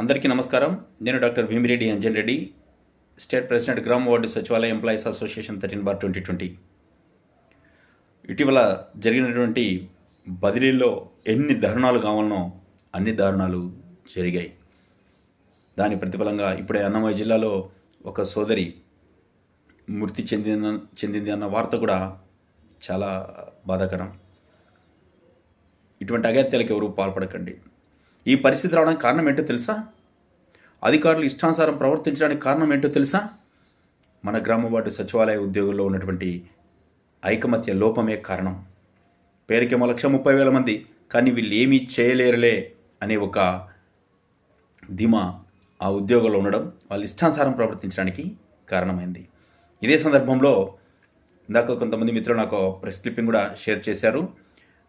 అందరికీ నమస్కారం. నేను doctor Bhimireddy Anjan Reddy state president గ్రామ వార్డు సచివాలయ employees association thirteen bar twenty twenty. ఇటీవల జరిగినటువంటి బదిలీల్లో ఎన్ని దారుణాలు కావాలనో అన్ని దారుణాలు జరిగాయి. దాని ప్రతిఫలంగా ఇప్పుడే అన్నమయ్య జిల్లాలో ఒక సోదరి మృతి చెందిన చెందింది అన్న వార్త కూడా చాలా బాధాకరం. ఇటువంటి అగత్యాలకు ఎవరు పాల్పడకండి. ఈ పరిస్థితి రావడానికి కారణం ఏంటో తెలుసా? అధికారులు ఇష్టానుసారం ప్రవర్తించడానికి కారణం ఏంటో తెలుసా? మన గ్రామ వార్డు సచివాలయ ఉద్యోగుల్లో ఉన్నటువంటి ఐకమత్య లోపమే కారణం. పేరుకేమో లక్ష ముప్పై వేల మంది కానీ వీళ్ళు ఏమీ చేయలేరులే అనే ఒక ధీమా ఆ ఉద్యోగంలో ఉండడం వాళ్ళు ఇష్టానుసారం ప్రవర్తించడానికి కారణమైంది. ఇదే సందర్భంలో ఇందాక కొంతమంది మిత్రులు నాకు ప్రెస్ క్లిప్పింగ్ కూడా షేర్ చేశారు.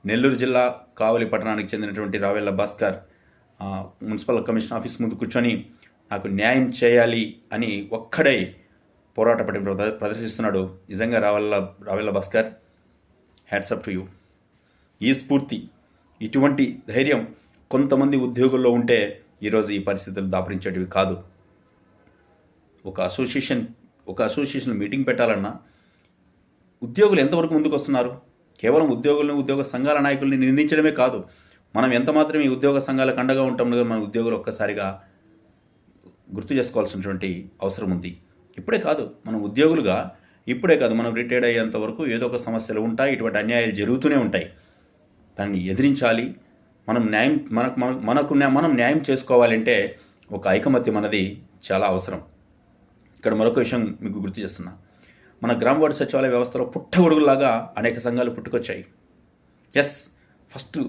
నెల్లూరు జిల్లా కావలి పట్టణానికి చెందినటువంటి Ravella Bhaskar municipal commission office ముందు కూర్చొని నాకు న్యాయం చేయాలి అని ఒక్కడై పోరాట పట్టి ప్రదర్శిస్తున్నాడు. నిజంగా Ravalla Ravella Bhaskar hats off to you. ఈ స్ఫూర్తి ఇటువంటి ధైర్యం కొంతమంది ఉద్యోగుల్లో ఉంటే ఈరోజు ఈ పరిస్థితులు దాపరించేటివి కాదు. ఒక అసోసియేషన్ ఒక అసోసియేషన్ మీటింగ్ పెట్టాలన్నా ఉద్యోగులు ఎంతవరకు ముందుకు వస్తున్నారు కేవలం ఉద్యోగులను ఉద్యోగ సంఘాల నాయకుల్ని నిందించడమే కాదు మనం ఎంత మాత్రం ఈ ఉద్యోగ సంఘాలకు అండగా ఉంటాం మన ఉద్యోగులు ఒక్కసారిగా గుర్తు చేసుకోవాల్సినటువంటి అవసరం ఉంది. ఇప్పుడే కాదు మనం ఉద్యోగులుగా ఇప్పుడే కాదు మనం రిటైర్డ్ అయ్యేంత వరకు ఏదో ఒక సమస్యలు ఉంటాయి ఇటువంటి అన్యాయాలు జరుగుతూనే ఉంటాయి. దాన్ని ఎదిరించాలి. మనం న్యాయం మనకు మన- మనకు మనం న్యాయం చేసుకోవాలంటే ఒక ఐకమత్యం అనేది చాలా అవసరం. ఇక్కడ మరొక విషయం మీకు గుర్తు చేస్తున్నా. మన గ్రామ వార్డు సచివాలయ వ్యవస్థలో పుట్టగొడుగులాగా అనేక సంఘాలు పుట్టుకొచ్చాయి. ఎస్ ఫస్ట్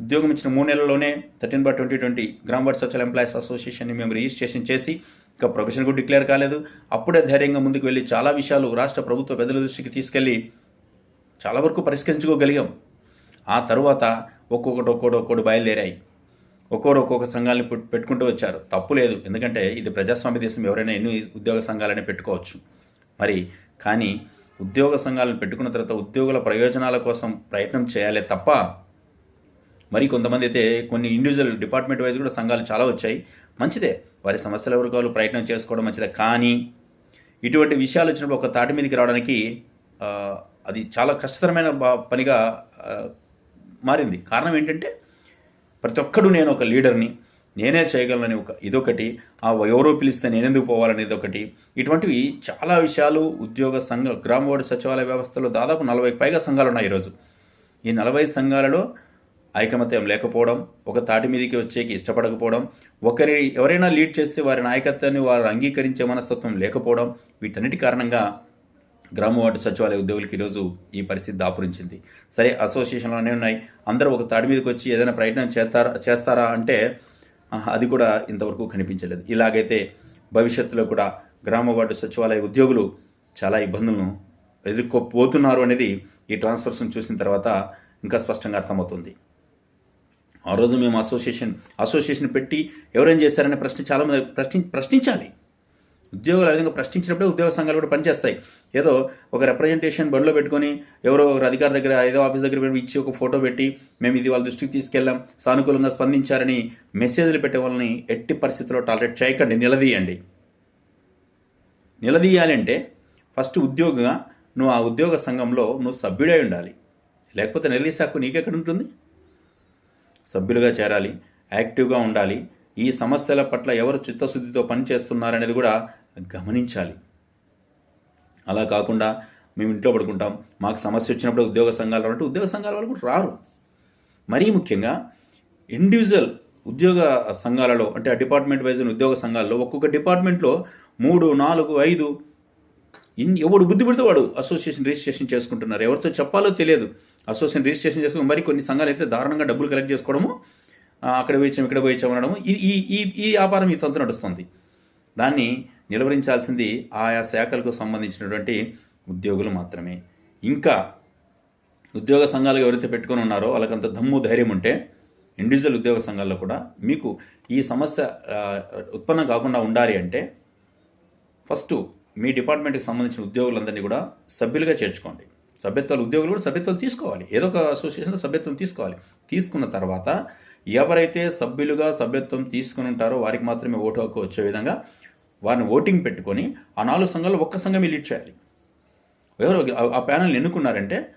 ఉద్యోగం ఇచ్చిన మూడు నెలల్లోనే థర్టీన్ బార్ ట్వంటీ ట్వంటీ గ్రామ వార్డ్ సోషల్ ఎంప్లాయీస్ అసోసియేషన్ని మేము రిజిస్ట్రేషన్ చేసి ఇంకా ప్రొఫెషన్ కూడా డిక్లేర్ కాలేదు. అప్పుడే ధైర్యంగా ముందుకు వెళ్ళి చాలా విషయాలు రాష్ట్ర ప్రభుత్వ పెద్దల దృష్టికి తీసుకెళ్ళి చాలా వరకు పరిష్కరించుకోగలిగాం. ఆ తరువాత ఒక్కొక్కటి ఒక్కొక్కటి ఒక్కొక్కటి బయలుదేరాయి. ఒక్కొక్కరు ఒక్కొక్క సంఘాలను పెట్టుకుంటూ వచ్చారు. తప్పు లేదు. ఎందుకంటే ఇది ప్రజాస్వామ్య దేశం. ఎవరైనా ఎన్ని ఉద్యోగ సంఘాలనే పెట్టుకోవచ్చు. మరి కానీ ఉద్యోగ సంఘాలను పెట్టుకున్న తర్వాత ఉద్యోగుల ప్రయోజనాల కోసం ప్రయత్నం చేయాలి తప్ప మరి కొంతమంది అయితే కొన్ని ఇండివిజువల్ డిపార్ట్మెంట్ వైజ్ కూడా సంఘాలు చాలా వచ్చాయి. మంచిదే. వారి సమస్యల వరకు వాళ్ళు ప్రయత్నం చేసుకోవడం మంచిదే. కానీ ఇటువంటి విషయాలు వచ్చినప్పుడు ఒక తాటి మీదకి రావడానికి అది చాలా కష్టతరమైన పనిగా మారింది. కారణం ఏంటంటే ప్రతి ఒక్కడు నేను ఒక లీడర్ని నేనే చేయగలనని ఒక ఇదొకటి ఆ ఎవరో పిలిస్తే నేనెందుకు పోవాలనేది ఒకటి. ఇటువంటివి చాలా విషయాలు ఉద్యోగ సంఘ గ్రామ వార్డు సచివాలయ వ్యవస్థలో దాదాపు నలభై పైగా సంఘాలు ఉన్నాయి ఈరోజు. ఈ నలభై సంఘాలలో ఐకమత్యం లేకపోవడం ఒక తాటి మీదకి వచ్చేకి ఇష్టపడకపోవడం ఒకరి ఎవరైనా లీడ్ చేస్తే వారి నాయకత్వాన్ని వారు అంగీకరించే మనస్తత్వం లేకపోవడం వీటన్నిటి కారణంగా గ్రామ వార్డు సచివాలయ ఉద్యోగులకి ఈరోజు ఈ పరిస్థితి దాపురించింది. సరే అసోసియేషన్లు అనే ఉన్నాయి. అందరూ ఒక తాడి మీదకి వచ్చి ఏదైనా ప్రయత్నం చేస్తారా చేస్తారా అంటే అది కూడా ఇంతవరకు కనిపించలేదు. ఇలాగైతే భవిష్యత్తులో కూడా గ్రామ వార్డు సచివాలయ ఉద్యోగులు చాలా ఇబ్బందులను ఎదుర్కోపోతున్నారు అనేది ఈ ట్రాన్స్ఫర్స్ను చూసిన తర్వాత ఇంకా స్పష్టంగా అర్థమవుతుంది. ఆ రోజు మేము అసోసియేషన్ అసోసియేషన్ పెట్టి ఎవరేం చేశారనే ప్రశ్న చాలామంది ప్రశ్ని ప్రశ్నించాలి. ఉద్యోగులు ఆ విధంగా ప్రశ్నించినప్పుడే ఉద్యోగ సంఘాలు కూడా పనిచేస్తాయి. ఏదో ఒక రిప్రజెంటేషన్ బడిలో పెట్టుకొని ఎవరో ఒక అధికారి దగ్గర ఏదో ఆఫీస్ దగ్గర ఇచ్చి ఒక ఫోటో పెట్టి మేము ఇది వాళ్ళ దృష్టికి తీసుకెళ్ళాం సానుకూలంగా స్పందించారని మెసేజ్లు పెట్టే వాళ్ళని ఎట్టి పరిస్థితుల్లో టాలరేట్ చేయకండి నిలదీయండి. నిలదీయాలంటే ఫస్ట్ ఉద్యోగిగా నువ్వు ఆ ఉద్యోగ సంఘంలో నువ్వు సభ్యుడై ఉండాలి. లేకపోతే నిలదీసాకు నీకెక్కడ ఉంటుంది? సభ్యులుగా చేరాలి యాక్టివ్గా ఉండాలి. ఈ సమస్యల పట్ల ఎవరు చిత్తశుద్ధితో పనిచేస్తున్నారనేది కూడా గమనించాలి. అలా కాకుండా మేము ఇంట్లో పడుకుంటాం మాకు సమస్య వచ్చినప్పుడు ఉద్యోగ సంఘాలు రావంటే ఉద్యోగ సంఘాల వాళ్ళు కూడా రారు. మరీ ముఖ్యంగా ఇండివిజువల్ ఉద్యోగ సంఘాలలో అంటే ఆ డిపార్ట్మెంట్ వైజ్ ఉద్యోగ సంఘాల్లో ఒక్కొక్క డిపార్ట్మెంట్లో మూడు నాలుగు ఐదు ఇన్ ఎవడు బుద్ధి పెడితే వాడు అసోసియేషన్ రిజిస్ట్రేషన్ చేసుకుంటున్నారు. ఎవరితో చెప్పాలో తెలియదు. అసోసియేషన్ రిజిస్ట్రేషన్ చేసుకుని మరి కొన్ని సంఘాలు అయితే దారుణంగా డబ్బులు కలెక్ట్ చేసుకోవడము అక్కడ పోయిచ్చాం ఇక్కడ పోయిచ్చాం అనడము ఈ ఈ ఈ వ్యాపారం ఈ తొంత నడుస్తుంది. దాన్ని నిలవరించాల్సింది ఆయా శాఖలకు సంబంధించినటువంటి ఉద్యోగులు మాత్రమే. ఇంకా ఉద్యోగ సంఘాలు ఎవరైతే పెట్టుకొని ఉన్నారో వాళ్ళకంత దమ్ము ధైర్యం ఉంటే ఇండివిజువల్ ఉద్యోగ సంఘాల్లో కూడా మీకు ఈ సమస్య ఉత్పన్నం కాకుండా ఉండాలి అంటే ఫస్ట్ మీ డిపార్ట్మెంట్కి సంబంధించిన ఉద్యోగులందరినీ కూడా సభ్యులుగా చేర్చుకోండి. సభ్యత్వాలు ఉద్యోగులు కూడా సభ్యత్వాలు తీసుకోవాలి. ఏదో ఒక అసోసియేషన్లో సభ్యత్వం తీసుకోవాలి. తీసుకున్న తర్వాత ఎవరైతే సభ్యులుగా సభ్యత్వం తీసుకుని ఉంటారో వారికి మాత్రమే ఓటు హక్కు వచ్చే విధంగా వారిని ఓటింగ్ పెట్టుకొని ఆ నాలుగు సంఘాలు ఒక్క సంఘం లీడ్ చేయాలి. ఎవరు ఆ- ప్యానల్ని ఎన్నుకున్నారంటే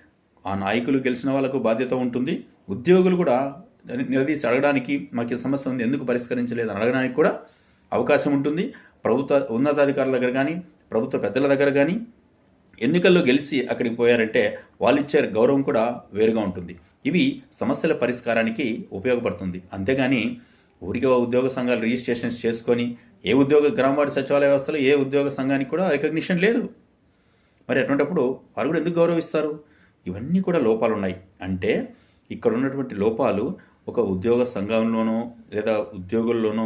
ఆ నాయకులు గెలిచిన వాళ్ళకు బాధ్యత ఉంటుంది. ఉద్యోగులు కూడా నిలదీసి అడగడానికి మాకు సమస్య ఉంది ఎందుకు పరిష్కరించలేదు అని అడగడానికి కూడా అవకాశం ఉంటుంది. ప్రభుత్వ ఉన్నతాధికారుల దగ్గర కానీ ప్రభుత్వ పెద్దల దగ్గర కానీ ఎన్నికల్లో గెలిచి అక్కడికి పోయారంటే వాళ్ళు ఇచ్చే గౌరవం కూడా వేరుగా ఉంటుంది. ఇవి సమస్యల పరిష్కారానికి ఉపయోగపడుతుంది. అంతేగాని ఊరికే ఉద్యోగ సంఘాలు రిజిస్ట్రేషన్స్ చేసుకొని ఏ ఉద్యోగ గ్రామ సచివాలయ వ్యవస్థలో ఏ ఉద్యోగ సంఘానికి కూడా రికగ్నిషన్ లేదు. మరి అటువంటిప్పుడు వారు కూడా ఎందుకు గౌరవిస్తారు? ఇవన్నీ కూడా లోపాలు ఉన్నాయి అంటే ఇక్కడ ఉన్నటువంటి లోపాలు ఒక ఉద్యోగ సంఘంలోనో లేదా ఉద్యోగుల్లోనో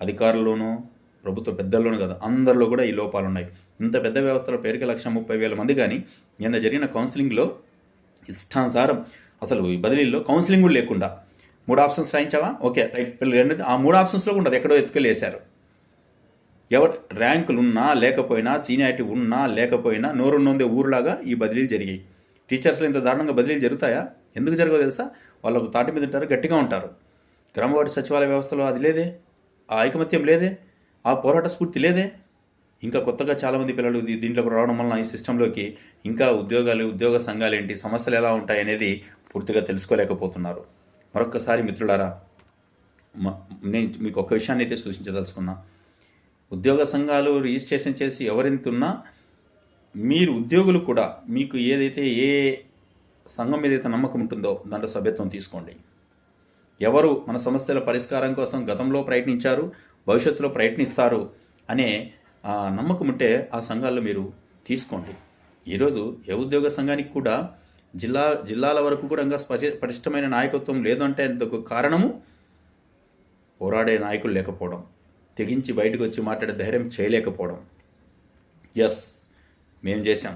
అధికారుల్లోనో ప్రభుత్వ పెద్దల్లోనే కదా అందరిలో కూడా ఈ లోపాలు ఉన్నాయి. ఇంత పెద్ద వ్యవస్థలో పేరుకి లక్ష ముప్పై వేల మంది కానీ నిన్న జరిగిన కౌన్సిలింగ్లో ఇష్టానుసారం అసలు ఈ బదిలీల్లో కౌన్సిలింగ్ కూడా లేకుండా మూడు ఆప్షన్స్ రాయించావా? ఓకే రైట్ పిల్లలు ఆ మూడు ఆప్షన్స్లో ఉండదు ఎక్కడో ఎత్తుకెళ్ళేశారు ఎవరు? ర్యాంకులు ఉన్నా లేకపోయినా సీనియారిటీ ఉన్నా లేకపోయినా నోరు నొందే ఊరులాగా ఈ బదిలీలు జరిగాయి. టీచర్స్లో ఇంత దారుణంగా బదిలీలు జరుగుతాయా? ఎందుకు జరగదు తెలుసా? వాళ్ళకు తాటి మీద ఉంటారు గట్టిగా ఉంటారు. గ్రామవాడి సచివాలయ వ్యవస్థలో అది లేదే? ఆ ఐకమత్యం లేదే? ఆ పోరాట స్ఫూర్తి లేదే? ఇంకా కొత్తగా చాలామంది పిల్లలు దీంట్లో రావడం వలన ఈ సిస్టంలోకి ఇంకా ఉద్యోగాలు ఉద్యోగ సంఘాలు ఏంటి సమస్యలు ఎలా ఉంటాయి అనేది పూర్తిగా తెలుసుకోలేకపోతున్నారు. మరొక్కసారి మిత్రులారా నేను మీకు ఒక విషయాన్ని అయితే సూచించదలుచుకున్నా. ఉద్యోగ సంఘాలు రిజిస్ట్రేషన్ చేసి ఎవరెంతున్నా మీరు ఉద్యోగులు కూడా మీకు ఏదైతే ఏ సంఘం మీద అయితే నమ్మకం ఉంటుందో దాంట్లో సభ్యత్వం తీసుకోండి. ఎవరు మన సమస్యల పరిష్కారం కోసం గతంలో ప్రయత్నించారు భవిష్యత్తులో ప్రయత్నిస్తారు అనే ఆ, నమ్మకం ఉంటే ఆ సంఘాల్లో మీరు తీసుకోండి. ఈరోజు ఏ ఉద్యోగ సంఘానికి కూడా జిల్లా జిల్లాల వరకు కూడా ఇంకా పటిష్టమైన నాయకత్వం లేదు అంటే అందుకు కారణము పోరాడే నాయకులు లేకపోవడం తెగించి బయటకు వచ్చి మాట్లాడే ధైర్యం చేయలేకపోవడం. ఎస్ మేము చేశాం.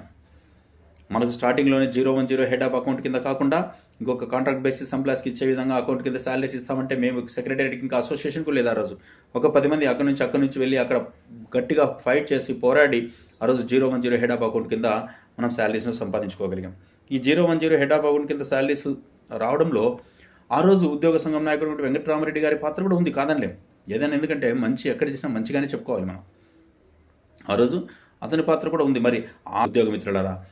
మనకు స్టార్టింగ్లోనే zero one zero head of account కింద కాకుండా ఇంకొక కాంట్రాక్ట్ బేసిస్ ఎంప్లాయస్కి ఇచ్చే విధంగా అకౌంట్ కింద శాలరీస్ ఇస్తామంటే మేము సెక్రటరీకి ఇంకా అసోసియేషన్కు లేదు ఆ రోజు. ఒక పది మంది అక్కడి నుంచి అక్కడి నుంచి వెళ్ళి అక్కడ గట్టిగా ఫైట్ చేసి పోరాడి ఆ రోజు zero one zero head of account కింద మనం శాలరీస్ను సంపాదించుకోగలిగాం. ఈ zero one zero head of account కింద శాలరీస్ రావడంలో ఆ రోజు ఉద్యోగ సంఘం నాయకుడు వెంకటరామరెడ్డి గారి పాత్ర కూడా ఉంది కాదనిలేం. ఏదైనా ఎందుకంటే మంచి ఎక్కడ చేసినా మంచిగానే చెప్పుకోవాలి మనం. ఆ రోజు అతని పాత్ర కూడా ఉంది. మరి ఆ ఉద్యోగ మిత్రులరా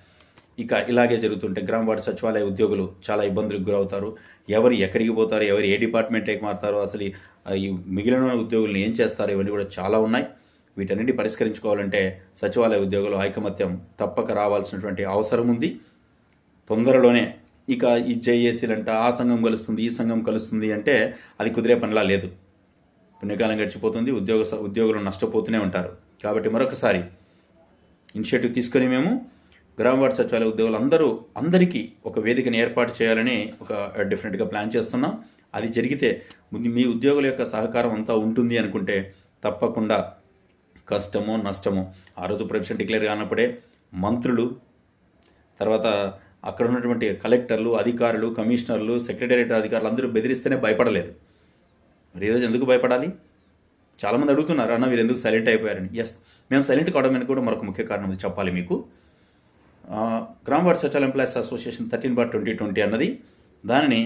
ఇక ఇలాగే జరుగుతుంటే గ్రామ వార్డు సచివాలయ ఉద్యోగులు చాలా ఇబ్బందులకు గురవుతారు. ఎవరు ఎక్కడికి పోతారు ఎవరు ఏ డిపార్ట్మెంట్లోకి మారుతారు అసలు ఈ- మిగిలిన ఉద్యోగులను ఏం చేస్తారు ఇవన్నీ కూడా చాలా ఉన్నాయి. వీటన్నిటి పరిష్కరించుకోవాలంటే సచివాలయ ఉద్యోగులు ఐకమత్యం తప్పక రావాల్సినటువంటి అవసరం ఉంది. తొందరలోనే ఇక ఈ జేఏసీలంట ఆ సంఘం కలుస్తుంది ఈ సంఘం కలుస్తుంది అంటే అది కుదిరే పనిలా లేదు. పుణ్యకాలం గడిచిపోతుంది ఉద్యోగ ఉద్యోగులు నష్టపోతూనే ఉంటారు. కాబట్టి మరొకసారి ఇనిషియేటివ్ తీసుకొని మేము గ్రామ సచివాలయ ఉద్యోగులు అందరూ అందరికీ ఒక వేదికను ఏర్పాటు చేయాలని ఒక డిఫరెంట్గా ప్లాన్ చేస్తున్నాం. అది జరిగితే మీ ఉద్యోగుల యొక్క సహకారం అంతా ఉంటుంది అనుకుంటే తప్పకుండా కష్టమో నష్టమో ఆ రోజు ప్రొఫెషన్ డిక్లేర్ కానప్పుడే మంత్రులు తర్వాత అక్కడ ఉన్నటువంటి కలెక్టర్లు అధికారులు కమిషనర్లు సెక్రటేరియట్ అధికారులు అందరూ బెదిరిస్తేనే భయపడలేదు. మరి ఈరోజు ఎందుకు భయపడాలి? చాలామంది అడుగుతున్నారు అన్న మీరు ఎందుకు సైలెంట్ అయిపోయారని? ఎస్ మేము సైలెంట్ కావడానికి కూడా మరొక ముఖ్య కారణం చెప్పాలి మీకు. గ్రామ వార్డ్ సచివాలయ employees association thirteen bar twenty twenty అన్నది. దానిని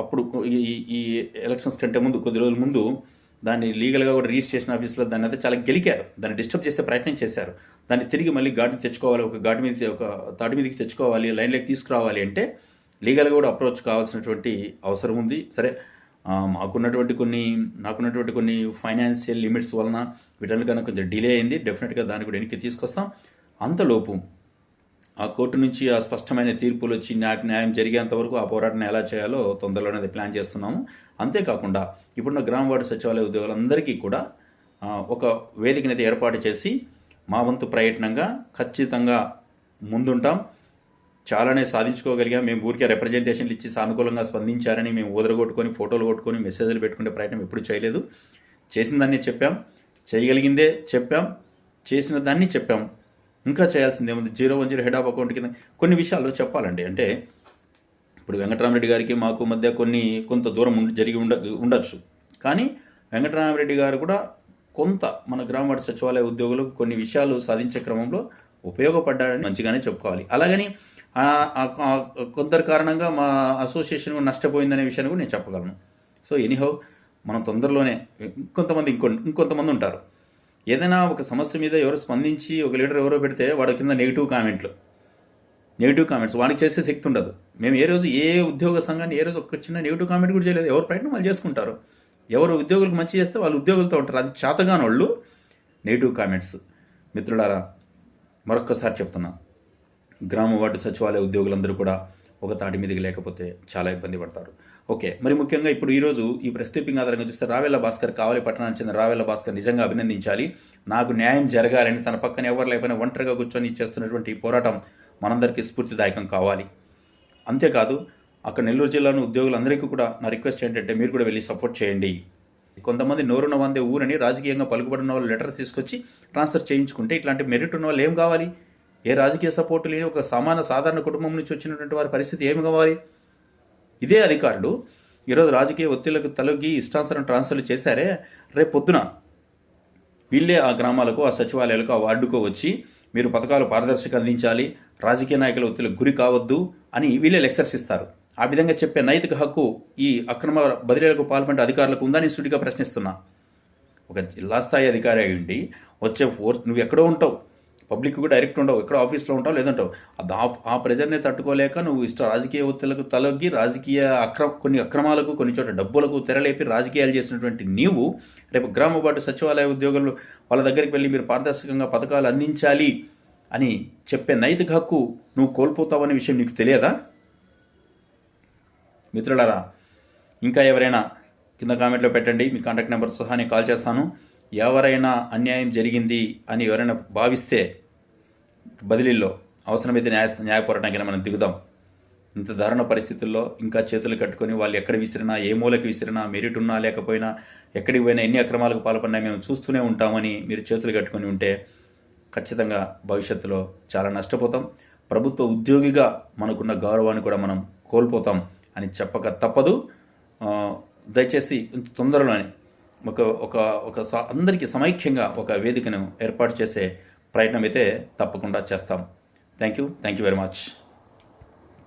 అప్పుడు ఈ ఈ ఎలక్షన్స్ కంటే ముందు కొద్ది రోజుల ముందు దాన్ని లీగల్గా కూడా రిజిస్ట్రేషన్ ఆఫీస్లో దాన్ని అయితే చాలా గెలికారు. దాన్ని డిస్టర్బ్ చేసే ప్రయత్నం చేశారు. దాన్ని తిరిగి మళ్ళీ ఘాటికి తెచ్చుకోవాలి ఒక ఘాటి మీద ఒక తాటి మీదకి తెచ్చుకోవాలి లైన్లోకి తీసుకురావాలి అంటే లీగల్గా కూడా అప్రోచ్ కావాల్సినటువంటి అవసరం ఉంది. సరే మాకున్నటువంటి కొన్ని నాకున్నటువంటి కొన్ని ఫైనాన్షియల్ లిమిట్స్ వలన వీటన్నిటికన్నా కొంచెం డిలే అయింది. డెఫినెట్గా దాన్ని కూడా వెనక్కి తీసుకొస్తాం. అంతలోపు ఆ కోర్టు నుంచి ఆ స్పష్టమైన తీర్పులు వచ్చి నాకు న్యాయం జరిగేంత వరకు ఆ పోరాటం ఎలా చేయాలో తొందరలోనే అది ప్లాన్ చేస్తున్నాము. అంతేకాకుండా ఇప్పుడున్న గ్రామ వార్డు సచివాలయ ఉద్యోగులందరికీ కూడా ఒక వేదికనైతే ఏర్పాటు చేసి మా వంతు ప్రయత్నంగా ఖచ్చితంగా ముందుంటాం. చాలానే సాధించుకోగలిగాం. మేము ఊరికే రిప్రజెంటేషన్లు ఇచ్చి సానుకూలంగా స్పందించారని మేము ఊదరగొట్టుకొని ఫోటోలు కొట్టుకొని మెసేజ్లు పెట్టుకునే ప్రయత్నం ఎప్పుడు చేయలేదు. చేసిన దాన్ని చెప్పాం. చేయగలిగిందే చెప్పాం. చేసిన దాన్ని చెప్పాం. ఇంకా చేయాల్సింది ఏముంది? Zero one zero head of account కింద కొన్ని విషయాలు చెప్పాలండి. అంటే ఇప్పుడు వెంకటరామరెడ్డి గారికి మాకు మధ్య కొన్ని కొంత దూరం జరిగి ఉండ ఉండొచ్చు. కానీ వెంకటరామరెడ్డి గారు కూడా కొంత మన గ్రామ సచివాలయ ఉద్యోగులకు కొన్ని విషయాలు సాధించే క్రమంలో ఉపయోగపడ్డాడని మంచిగానే చెప్పుకోవాలి. అలాగని కొందరి కారణంగా మా అసోసియేషన్ కూడా నష్టపోయిందనే విషయాన్ని కూడా నేను చెప్పగలను. సో ఎనీహౌ మనం తొందరలోనే ఇంకొంతమంది ఇంకొ ఇంకొంతమంది ఉంటారు. ఏదైనా ఒక సమస్య మీద ఎవరు స్పందించి ఒక లీడర్ ఎవరో పెడితే వాడి కింద నెగిటివ్ కామెంట్లు. Negative comments. వాడికి చేసే శక్తి ఉండదు. మేము ఏ రోజు ఏ ఉద్యోగ సంఘాన్ని ఏ రోజు ఒక చిన్న నెగిటివ్ కామెంట్ కూడా చేయలేదు. ఎవరు ప్రయత్నం వాళ్ళు చేసుకుంటారు. ఎవరు ఉద్యోగులకు మంచి చేస్తే వాళ్ళు ఉద్యోగులతో ఉంటారు. అది చేతగాని వాళ్ళు నెగిటివ్ కామెంట్స్. మిత్రులారా మరొక్కసారి చెప్తున్నా. గ్రామ వార్డు సచివాలయ ఉద్యోగులందరూ కూడా ఒక తాటి మీదకి లేకపోతే చాలా ఇబ్బంది పడతారు. ఓకే. మరి ముఖ్యంగా ఇప్పుడు ఈరోజు ఈ ప్రెస్ క్లిప్పింగ్ ఆధారంగా చూస్తే రావెల్ల భాస్కర్ కావలి పట్టణానికి చెందిన రావెల్ల భాస్కర్ నిజంగా అభినందించాలి. నాకు న్యాయం జరగాలని తన పక్కన ఎవరు లేకపోయినా ఒంటరిగా కూర్చొని చేస్తున్నటువంటి ఈ పోరాటం మనందరికీ స్ఫూర్తిదాయకం కావాలి. అంతేకాదు అక్కడ నెల్లూరు జిల్లాను ఉద్యోగులందరికీ కూడా నా రిక్వెస్ట్ ఏంటంటే మీరు కూడా వెళ్ళి సపోర్ట్ చేయండి. కొంతమంది నోరున్న వందే ఊరని రాజకీయంగా పలుకుబడిన వాళ్ళు లెటర్ తీసుకొచ్చి ట్రాన్స్ఫర్ చేయించుకుంటే ఇట్లాంటి మెరిట్ ఉన్న వాళ్ళు ఏం కావాలి? ఏ రాజకీయ సపోర్టు లేని ఒక సమాన సాధారణ కుటుంబం నుంచి వచ్చినటువంటి వారి పరిస్థితి ఏమి కావాలి? ఇదే అధికారులు ఈరోజు రాజకీయ ఒత్తిళ్ళకు తలొగ్గి ఇష్టానుసారం ట్రాన్స్ఫర్లు చేశారే రేపు పొద్దున వీళ్ళే ఆ గ్రామాలకు ఆ సచివాలయాలకు ఆ వార్డుకో వచ్చి మీరు పథకాలు పారదర్శక అందించాలి రాజకీయ నాయకుల ఒత్తిళ్ళకు గురి కావద్దు అని వీళ్ళే లెక్చర్స్ ఇస్తారు. ఆ విధంగా చెప్పే నైతిక హక్కు ఈ అక్రమ బదిలీలకు పాల్పడే అధికారులకు ఉందని సుడిగా ప్రశ్నిస్తున్నా. ఒక జిల్లా స్థాయి అధికారి అయి ఉండి వచ్చే ఫోర్స్ నువ్వు ఎక్కడో ఉంటావు. పబ్లిక్ కూడా డైరెక్ట్ ఉండవు. ఎక్కడ ఆఫీస్లో ఉంటావు లేదంటావు. ఆ- ప్రెజర్ని తట్టుకోలేక నువ్వు ఇష్ట రాజకీయ ఒత్తిళ్ళకు తలొగ్గి రాజకీయ అక్రమ కొన్ని అక్రమాలకు కొన్ని చోట డబ్బులకు తెరలేపి రాజకీయాలు చేసినటువంటి నీవు రేపు గ్రామ వార్డు సచివాలయ ఉద్యోగులు వాళ్ళ దగ్గరికి వెళ్ళి మీరు పారదర్శకంగా పథకాలు అందించాలి అని చెప్పే నైతిక హక్కు నువ్వు కోల్పోతావనే విషయం నీకు తెలియదా? మిత్రులారా ఇంకా ఎవరైనా కింద కామెంట్లో పెట్టండి. మీ కాంటాక్ట్ నెంబర్ సహా నేను కాల్ చేస్తాను. ఎవరైనా అన్యాయం జరిగింది అని ఎవరైనా భావిస్తే బదిలీల్లో అవసరమైతే న్యాయ న్యాయ పోరాటానికి మనం దిగుదాం. ఇంత దారుణ పరిస్థితుల్లో ఇంకా చేతులు కట్టుకొని వాళ్ళు ఎక్కడ విసిరినా ఏ మూలకి విసిరినా మెరిట్ ఉన్నా లేకపోయినా ఎక్కడికి పోయినా ఎన్ని అక్రమాలకు పాల్పడినా మేము చూస్తూనే ఉంటామని మీరు చేతులు కట్టుకొని ఉంటే ఖచ్చితంగా భవిష్యత్తులో చాలా నష్టపోతాం. ప్రభుత్వ ఉద్యోగిగా మనకున్న గౌరవాన్ని కూడా మనం కోల్పోతాం అని చెప్పక తప్పదు. దయచేసి ఇంత తొందరలోనే ఒక ఒక ఒక స- అందరికీ సమైక్యంగా ఒక వేదికను ఏర్పాటు చేసే ప్రయత్నం అయితే తప్పకుండా చేస్తాం. Thank you thank you very much